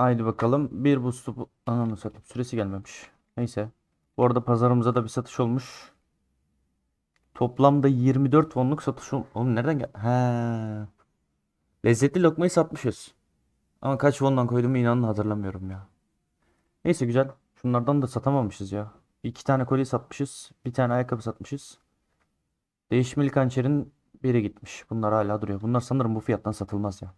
Haydi bakalım. Bir boost'u. Ananı satayım. Süresi gelmemiş. Neyse. Bu arada pazarımıza da bir satış olmuş. Toplamda 24 wonluk satış ol... Oğlum nereden gel... He. Lezzetli lokmayı satmışız. Ama kaç wondan koyduğumu inanın hatırlamıyorum ya. Neyse güzel. Şunlardan da satamamışız ya. İki tane kolye satmışız. Bir tane ayakkabı satmışız. Değişmeli hançerin biri gitmiş. Bunlar hala duruyor. Bunlar sanırım bu fiyattan satılmaz ya.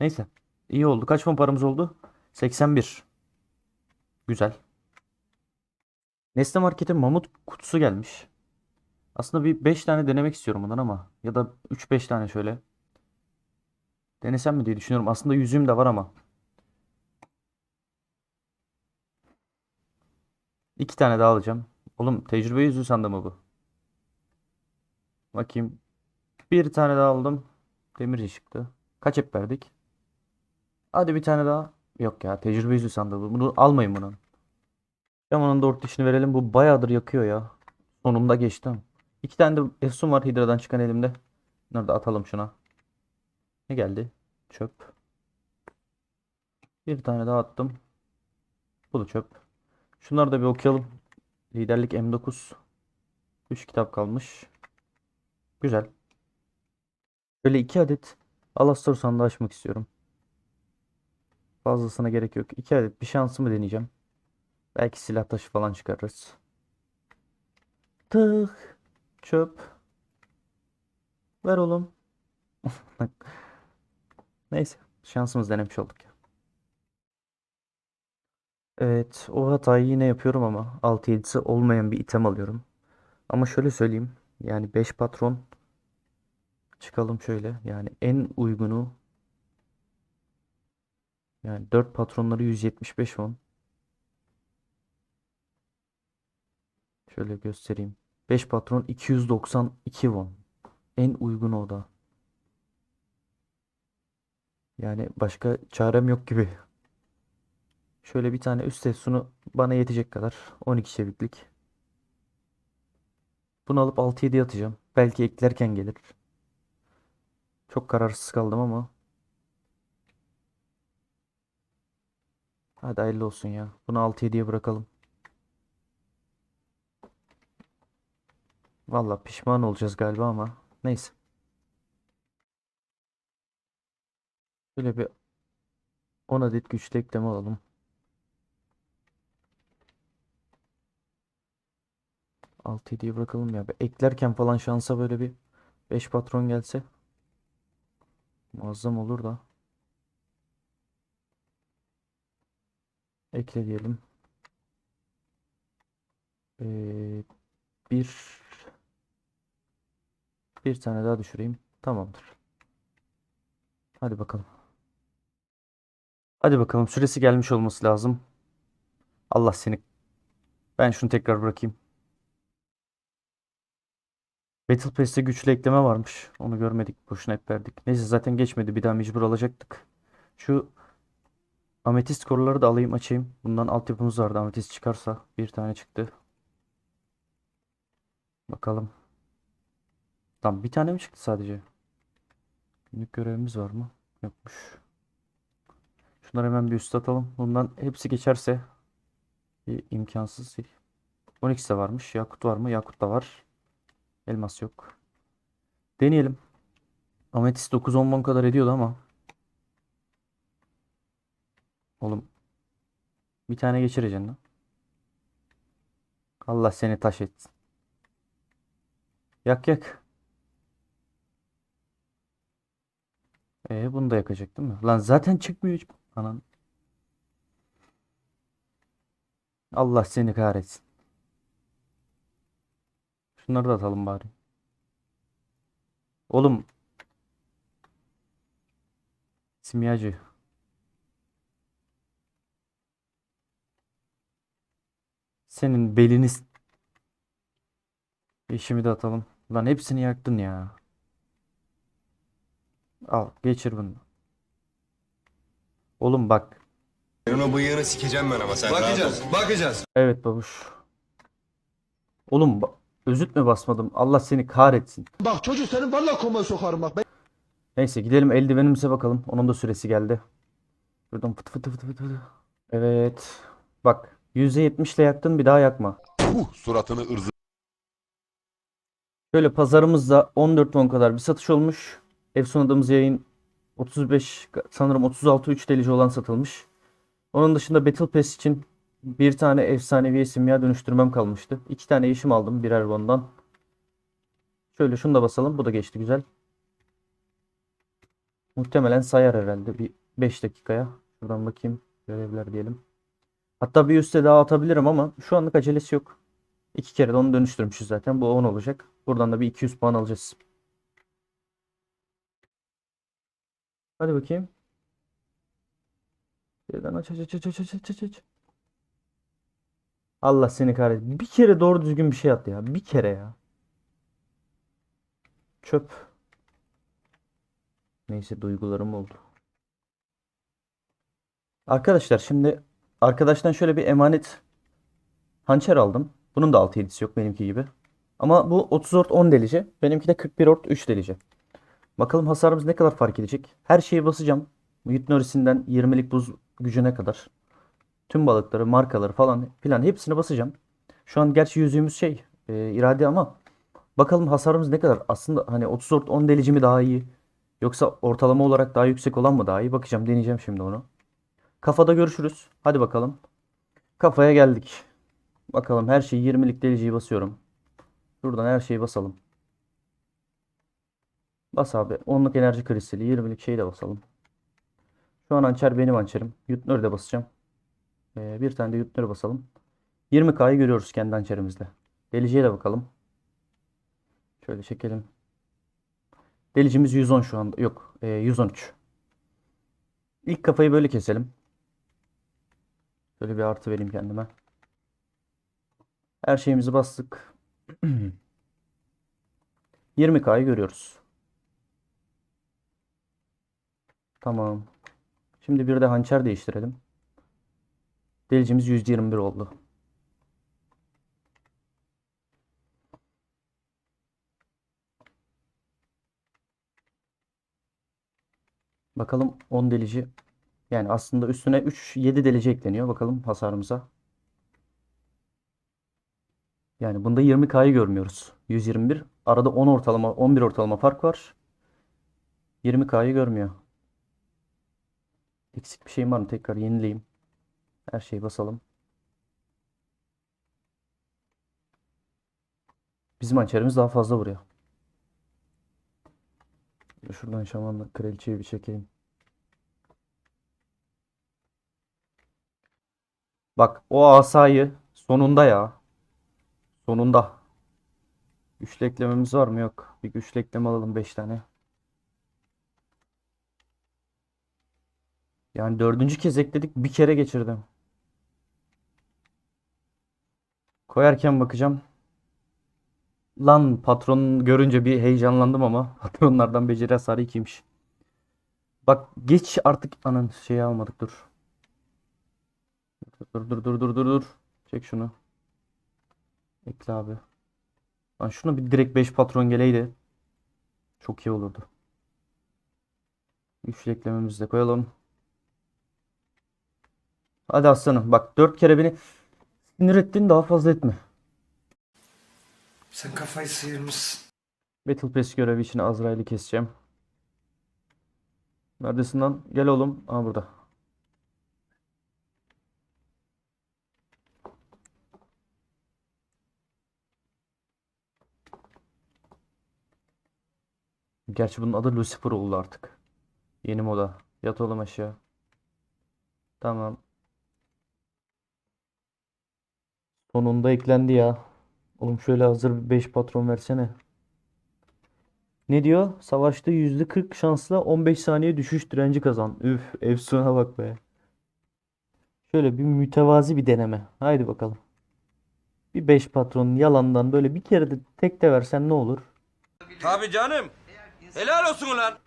Neyse. İyi oldu. Kaç fon paramız oldu? 81. Güzel. Nesne Market'e mamut kutusu gelmiş. Aslında bir 5 tane denemek istiyorum bundan ama. Ya da 3-5 tane şöyle. Denesem mi diye düşünüyorum. Aslında yüzüğüm de var ama. İki tane daha alacağım. Oğlum tecrübe yüzüğü sandı mı bu? Bakayım. Bir tane daha aldım. Demirci çıktı. Kaç hep verdik? Hadi bir tane daha. Yok ya tecrübe yüzüğü sandı bu. Bunu almayın bunu. Yamanın dört dişini verelim. Bu bayağıdır yakıyor ya. Sonunda geçtim. İki tane de efsun var hidradan çıkan elimde. Bunları da atalım şuna. Ne geldi? Çöp. Bir tane daha attım. Bu da çöp. Şunları da bir okuyalım. Liderlik M9. 3 kitap kalmış. Güzel. Böyle iki adet Alastor sandığı açmak istiyorum. Fazlasına gerek yok. İki adet bir şansımı deneyeceğim. Belki silah taşı falan çıkarırız. Tık. Çöp. Ver oğlum. Neyse. Şansımız denemiş olduk ya. Evet. O hatayı yine yapıyorum ama 6-7'si olmayan bir item alıyorum. Ama şöyle söyleyeyim. Yani 5 patron çıkalım şöyle. Yani en uygunu yani 4 patronları 175 won. Şöyle göstereyim. 5 patron 292 won. En uygun o da. Yani başka çarem yok gibi. Şöyle bir tane üst sunu bana yetecek kadar. 12 çeviklik. Bunu alıp 6-7 atacağım. Belki eklerken gelir. Çok kararsız kaldım ama. Hadi hayırlı olsun ya. Bunu 6-7'ye bırakalım. Valla pişman olacağız galiba ama. Neyse. Böyle bir 10 adet güçlü ekleme alalım. Altı 7'ye bırakalım ya. Eklerken falan şansa böyle bir 5 patron gelse muazzam olur da. Ekle diyelim. Ee, bir bir tane daha düşüreyim. Tamamdır. Hadi bakalım. Hadi bakalım. Süresi gelmiş olması lazım. Allah seni. Ben şunu tekrar bırakayım. Battle Pass'te güçlü ekleme varmış. Onu görmedik. Boşuna hep verdik. Neyse zaten geçmedi. Bir daha mecbur alacaktık. Şu ametist koruları da alayım açayım. Bundan altyapımız vardı. Ametist çıkarsa bir tane çıktı. Bakalım. Tamam bir tane mi çıktı sadece? Günlük görevimiz var mı? Yokmuş. Şunları hemen bir üst atalım. Bundan hepsi geçerse bir imkansız değil. 12'si de varmış. Yakut var mı? Yakut da var. Elmas yok. Deneyelim. Ametist 9-10 won kadar ediyordu ama. Oğlum. Bir tane geçireceksin lan. Allah seni taş etsin. Yak yak. Ee, bunu da yakacak değil mi? Lan zaten çıkmıyor. hiç. Anan. Allah seni kahretsin. Şunları da atalım bari. Oğlum. Simyacı. Senin belini s- İşimi de atalım. Lan hepsini yaktın ya. Al geçir bunu. Oğlum bak. Senin o bıyığını sikeceğim ben ama sen. Bakacağız, bakacağız. Evet babuş. Oğlum ba- özüt mü basmadım? Allah seni kahretsin. Bak çocuk senin vallahi komaya sokarım bak. Neyse gidelim eldivenimize bakalım. Onun da süresi geldi. Buradan fıtı fıtı fıtı fıtı fıtı. Evet. Bak %70 ile yaktın bir daha yakma. Puh suratını ırzı. Şöyle pazarımızda 14 won kadar bir satış olmuş. Ev sonadığımız yayın 35 sanırım 36 3 delici olan satılmış. Onun dışında Battle Pass için bir tane efsanevi simya dönüştürmem kalmıştı. İki tane yeşim aldım birer won'dan. Şöyle şunu da basalım. Bu da geçti güzel. Muhtemelen sayar herhalde bir 5 dakikaya. Şuradan bakayım. Görevler diyelim. Hatta bir üste daha atabilirim ama şu anlık acelesi yok. İki kere de onu dönüştürmüşüz zaten. Bu 10 olacak. Buradan da bir 200 puan alacağız. Hadi bakayım. Birden aç aç aç aç aç aç aç aç. Allah seni kahretsin. Bir kere doğru düzgün bir şey at ya. Bir kere ya. Çöp. Neyse duygularım oldu. Arkadaşlar şimdi arkadaştan şöyle bir emanet hançer aldım. Bunun da 6-7'si yok benimki gibi. Ama bu 30 ort 10 delici. Benimki de 41 ort 3 delici. Bakalım hasarımız ne kadar fark edecek. Her şeyi basacağım. Yutnorisinden 20'lik buz gücüne kadar. Tüm balıkları, markaları falan filan hepsini basacağım. Şu an gerçi yüzüğümüz şey e, irade ama bakalım hasarımız ne kadar. Aslında hani 30 ort 10 delici mi daha iyi? Yoksa ortalama olarak daha yüksek olan mı daha iyi? Bakacağım deneyeceğim şimdi onu. Kafada görüşürüz. Hadi bakalım. Kafaya geldik. Bakalım her şeyi 20'lik deliciyi basıyorum. Şuradan her şeyi basalım. Bas abi. 10'luk enerji kristali. 20'lik şeyi de basalım. Şu an hançer benim hançerim. Yutnör'ü de basacağım. Ee, bir tane de Yutnör'ü basalım. 20K'yı görüyoruz kendi hançerimizde. Deliciye de bakalım. Şöyle çekelim. Delicimiz 110 şu anda. Yok. e, 113. İlk kafayı böyle keselim. Şöyle bir artı vereyim kendime. Her şeyimizi bastık. 20K'yı görüyoruz. Tamam. Şimdi bir de hançer değiştirelim. Delicimiz 121 oldu. Bakalım 10 delici. Yani aslında üstüne 3 7 delici ekleniyor. Bakalım hasarımıza. Yani bunda 20K'yı görmüyoruz. 121. Arada 10 ortalama 11 ortalama fark var. 20K'yı görmüyor. Eksik bir şeyim var mı? Tekrar yenileyim. Her şeyi basalım. Bizim hançerimiz daha fazla vuruyor. Şuradan şamanla kraliçeyi bir çekeyim. Bak o asayı sonunda ya. Sonunda. Güçlü eklememiz var mı? Yok. Bir güçlü ekleme alalım 5 tane. Yani dördüncü kez ekledik. Bir kere geçirdim. Koyarken bakacağım. Lan patron görünce bir heyecanlandım ama patronlardan beceri hasarı 2'ymiş. Bak geç artık anan şeyi almadık dur. Dur dur dur dur dur dur. Çek şunu. Ekle abi. Lan şuna bir direkt 5 patron geleydi. Çok iyi olurdu. Güçlü eklememizi de koyalım. Hadi aslanım bak 4 kere beni sinir ettin daha fazla etme. Sen kafayı sıyırmışsın. Battle Pass görevi için Azrail'i keseceğim. Neredesin lan? Gel oğlum. Aa burada. Gerçi bunun adı Lucifer oldu artık. Yeni moda. Yat oğlum aşağı. Tamam. Sonunda eklendi ya. Oğlum şöyle hazır 5 patron versene. Ne diyor? Savaşta %40 şansla 15 saniye düşüş direnci kazan. Üf, efsane bak be. Şöyle bir mütevazi bir deneme. Haydi bakalım. Bir 5 patron yalandan böyle bir kere de tek de versen ne olur? Tabii canım. Helal olsun ulan.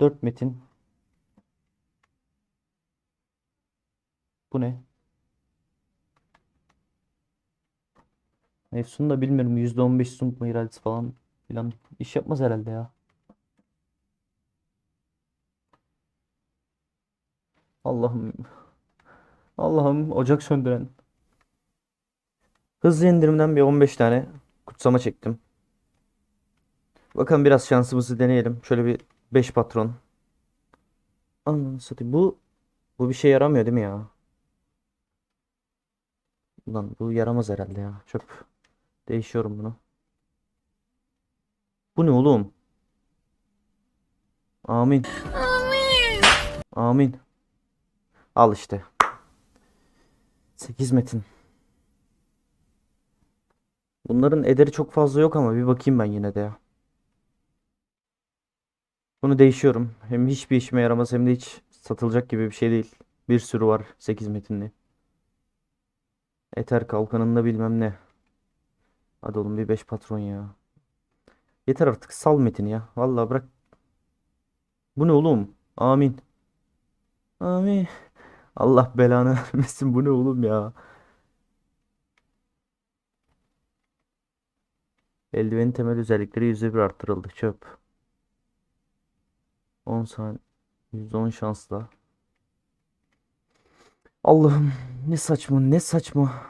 4 metin. Bu ne? Efsun da bilmiyorum %15 sunk mu iradesi falan filan iş yapmaz herhalde ya. Allah'ım. Allah'ım ocak söndüren. Hızlı indirimden bir 15 tane kutsama çektim. Bakalım biraz şansımızı deneyelim. Şöyle bir 5 patron. Ananı. Bu bu bir şey yaramıyor değil mi ya? Ulan bu yaramaz herhalde ya. Çöp. Değişiyorum bunu. Bu ne oğlum? Amin. Amin. Amin. Al işte. 8 metin. Bunların ederi çok fazla yok ama bir bakayım ben yine de ya. Bunu değişiyorum. Hem hiçbir işime yaramaz hem de hiç satılacak gibi bir şey değil. Bir sürü var 8 metinli. Eter kalkanında bilmem ne. Hadi oğlum bir 5 patron ya. Yeter artık sal metini ya. Vallahi bırak. Bu ne oğlum? Amin. Amin. Allah belanı vermesin. Bu ne oğlum ya? Eldivenin temel özellikleri %1 arttırıldı. Çöp. 10 saniye. %10 şansla. Allah'ım ne saçma ne saçma.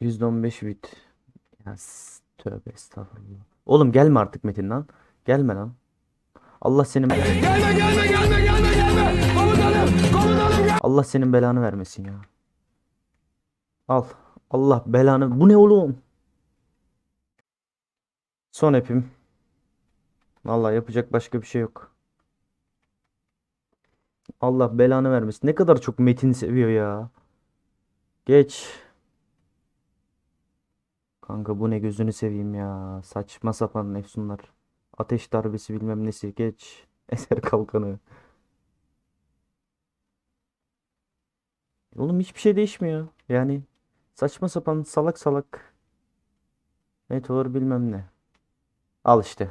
%15 bit. Ya tövbe estağfurullah. Oğlum gelme artık Metin lan. Gelme lan. Allah senin Allah senin belanı vermesin ya. Al. Allah belanı. Bu ne oğlum? Son epim. Vallahi yapacak başka bir şey yok. Allah belanı vermesin. Ne kadar çok Metin seviyor ya. Geç. Kanka bu ne gözünü seveyim ya. Saçma sapan efsunlar. Ateş darbesi bilmem nesi. Geç. Eser kalkanı. Oğlum hiçbir şey değişmiyor. Yani saçma sapan salak salak. Meteor bilmem ne. Al işte.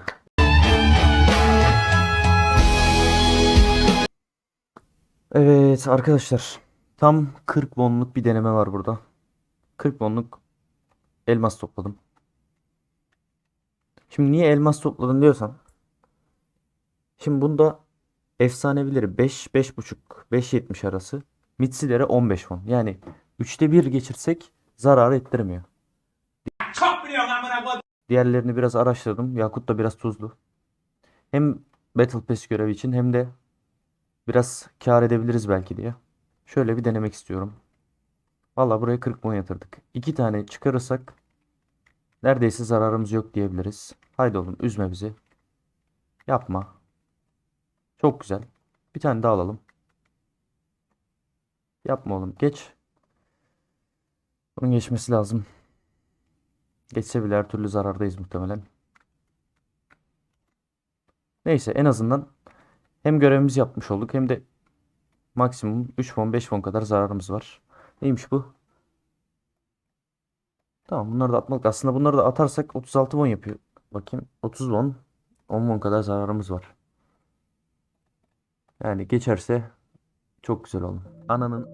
Evet arkadaşlar. Tam 40 wonluk bir deneme var burada. 40 wonluk elmas topladım. Şimdi niye elmas topladım diyorsan. Şimdi bunda efsanevileri 5 5.5 5.70 arası. Mitsilere 15 won. Yani 3'te 1 geçirsek zarar ettirmiyor. Diğerlerini biraz araştırdım. Yakut da biraz tuzlu. Hem Battle Pass görevi için hem de biraz kar edebiliriz belki diye. Şöyle bir denemek istiyorum. Valla buraya 40 won yatırdık. 2 tane çıkarırsak neredeyse zararımız yok diyebiliriz. Haydi oğlum üzme bizi. Yapma. Çok güzel. Bir tane daha alalım. Yapma oğlum. Geç. Bunun geçmesi lazım. Geçse bile her türlü zarardayız muhtemelen. Neyse en azından hem görevimizi yapmış olduk hem de maksimum 3 won 5 won kadar zararımız var. Neymiş bu? Tamam bunları da atmalık. Aslında bunları da atarsak 36 won yapıyor. Bakayım 30 won 10 won kadar zararımız var. Yani geçerse çok güzel olur. Ananın